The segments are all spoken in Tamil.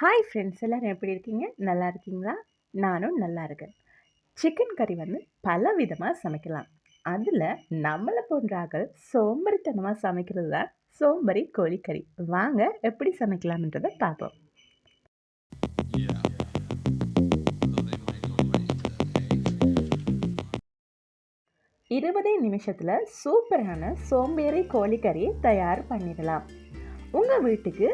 ஹாய் ஃப்ரெண்ட்ஸ் எல்லோரும் எப்படி இருக்கீங்க? நல்லா இருக்கீங்களா? நானும் நல்லா இருக்கேன். சிக்கன் கறி வந்து பல விதமாக சமைக்கலாம். அதில் நம்மளை போன்றாக்கள் சோம்பரித்தனமாக சமைக்கிறது தான் சோம்பரி கோழிக்கறி வாங்க எப்படி சமைக்கலாம்ன்றதை பார்ப்போம். இருபதே நிமிஷத்தில் சூப்பரான சோம்பேறி கோழிக்கறியை தயார் பண்ணிடலாம். உங்கள் வீட்டுக்கு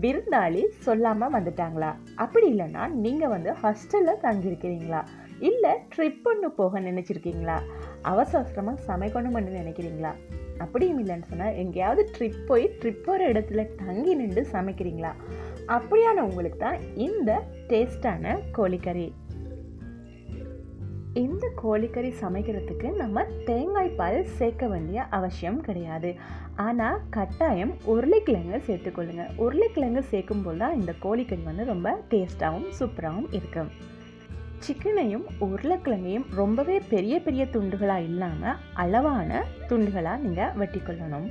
விருந்தாளி சொல்லாமல் வந்துட்டாங்களா? அப்படி இல்லைன்னா நீங்கள் வந்து ஹாஸ்டலில் தங்கியிருக்கிறீங்களா? இல்லை ட்ரிப் ஒன்று போக நினச்சிருக்கீங்களா? அவசர அவசரமாக சமைக்கணும்னு நினைக்கிறீங்களா? அப்படியும் இல்லைன்னு சொன்னால் எங்கேயாவது ட்ரிப் போய் ட்ரிப் போகிற இடத்துல தங்கி நின்று சமைக்கிறீங்களா? அப்படியான உங்களுக்கு தான் இந்த டேஸ்டான கோழிக்கறி. இந்த கோழிக்கறி சமைக்கிறதுக்கு நம்ம தேங்காய் பால் சேர்க்க வேண்டிய அவசியம் கிடையாது. ஆனால் கட்டாயம் உருளைக்கிழங்கு சேர்த்துக்கொள்ளுங்க. உருளைக்கிழங்கு சேர்க்கும்போது தான் இந்த கோழிக்கறி வந்து ரொம்ப டேஸ்ட்டாகவும் சூப்பராகவும் இருக்கும் சிக்கனையும் உருளைக்கிழங்கையும் ரொம்பவே பெரிய பெரிய துண்டுகளாக இல்லாமல் அளவான துண்டுகளாக நீங்கள் வெட்டிக்கொள்ளணும்.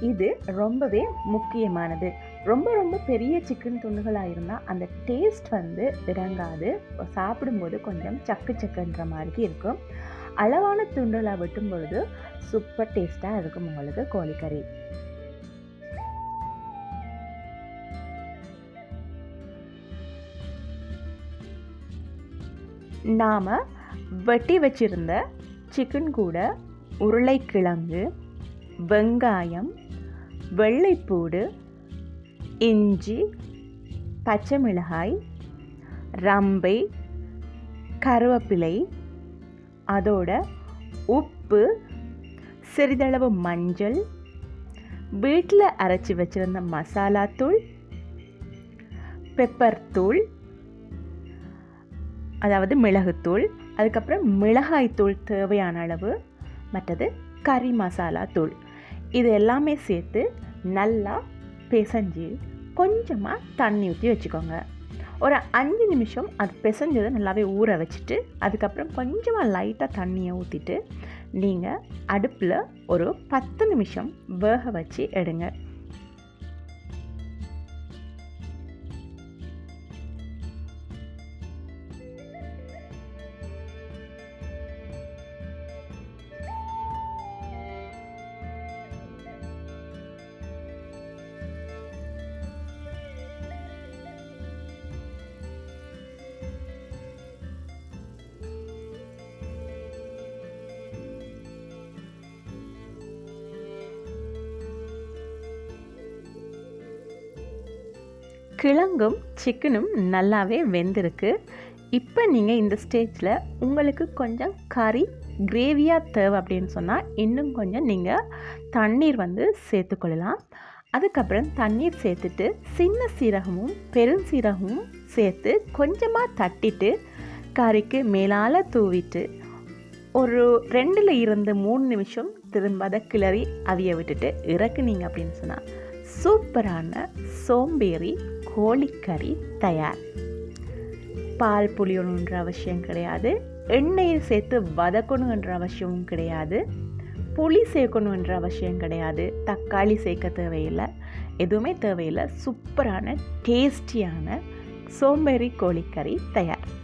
இது ரொம்பவே முக்கியமானது. ரொம்ப ரொம்ப பெரிய சிக்கன் துண்டுகளாக இருந்தால் அந்த டேஸ்ட் வந்து இறங்காது சாப்பிடும்போது கொஞ்சம் சக்கு சக்குன்ற மாதிரி இருக்கும். அளவான துண்டுகளாக வெட்டும் பொழுது சூப்பர் டேஸ்ட்டாக இருக்கும் உங்களுக்கு கோழிக்கறி. நாம் வெட்டி வச்சிருந்த சிக்கன் கூட உருளைக்கிழங்கு வெங்காயம் வெள்ளைப்பூடு இஞ்சி பச்சை மிளகாய் ரம்பை கருவேப்பிலை அதோட உப்பு சிறிதளவு மஞ்சள் வீட்டில் அரைச்சி வச்சுருந்த மசாலா தூள் பெப்பர் தூள் அதாவது மிளகுத்தூள் அதுக்கப்புறம் மிளகாய் தூள் தேவையான அளவு மற்றது கறி மசாலா தூள். இது எல்லாமே சேர்த்து நல்லா பிசைஞ்சு கொஞ்சமாக தண்ணி ஊற்றி வச்சுக்கோங்க. ஒரு அஞ்சு நிமிஷம் அது பிசைஞ்சதை நல்லாவே ஊற வச்சுட்டு அதுக்கப்புறம் கொஞ்சமாக லைட்டாக தண்ணியை ஊற்றிட்டு நீங்கள் அடுப்பில் ஒரு பத்து நிமிஷம் வேக வச்சு எடுங்க. கிழங்கும் சிக்கனும் நல்லாவே வெந்திருக்கு. இப்போ நீங்கள் இந்த ஸ்டேஜில் உங்களுக்கு கொஞ்சம் கறி கிரேவியாக தேவை அப்படின்னு சொன்னால் இன்னும் கொஞ்சம் நீங்கள் தண்ணீர் வந்து சேர்த்துக்கொள்ளலாம். அதுக்கப்புறம் தண்ணீர் சேர்த்துட்டு சின்ன சீரகமும் பெருஞ்சீரகமும் சேர்த்து கொஞ்சமாக தட்டிட்டு கறிக்கு மேலால் தூவிட்டு ஒரு ரெண்டில் இருந்து மூணு நிமிஷம் திரும்ப அதை கிளறி அவிய விட்டுட்டு இறக்குனீங்க அப்படின்னு சொன்னால் சூப்பரான சோம்பேறி கோழிக்கறி தயார். பால் புளியணுன்ற அவசியம் கிடையாது. எண்ணெயை சேர்த்து வதக்கணுன்ற அவசியமும் கிடையாது. புளி சேர்க்கணுன்ற அவசியம் கிடையாது. தக்காளி சேர்க்க தேவையில்லை. எதுவுமே தேவையில்லை. சூப்பரான டேஸ்டியான சோம்பேறி கோழிக்கறி தயார்.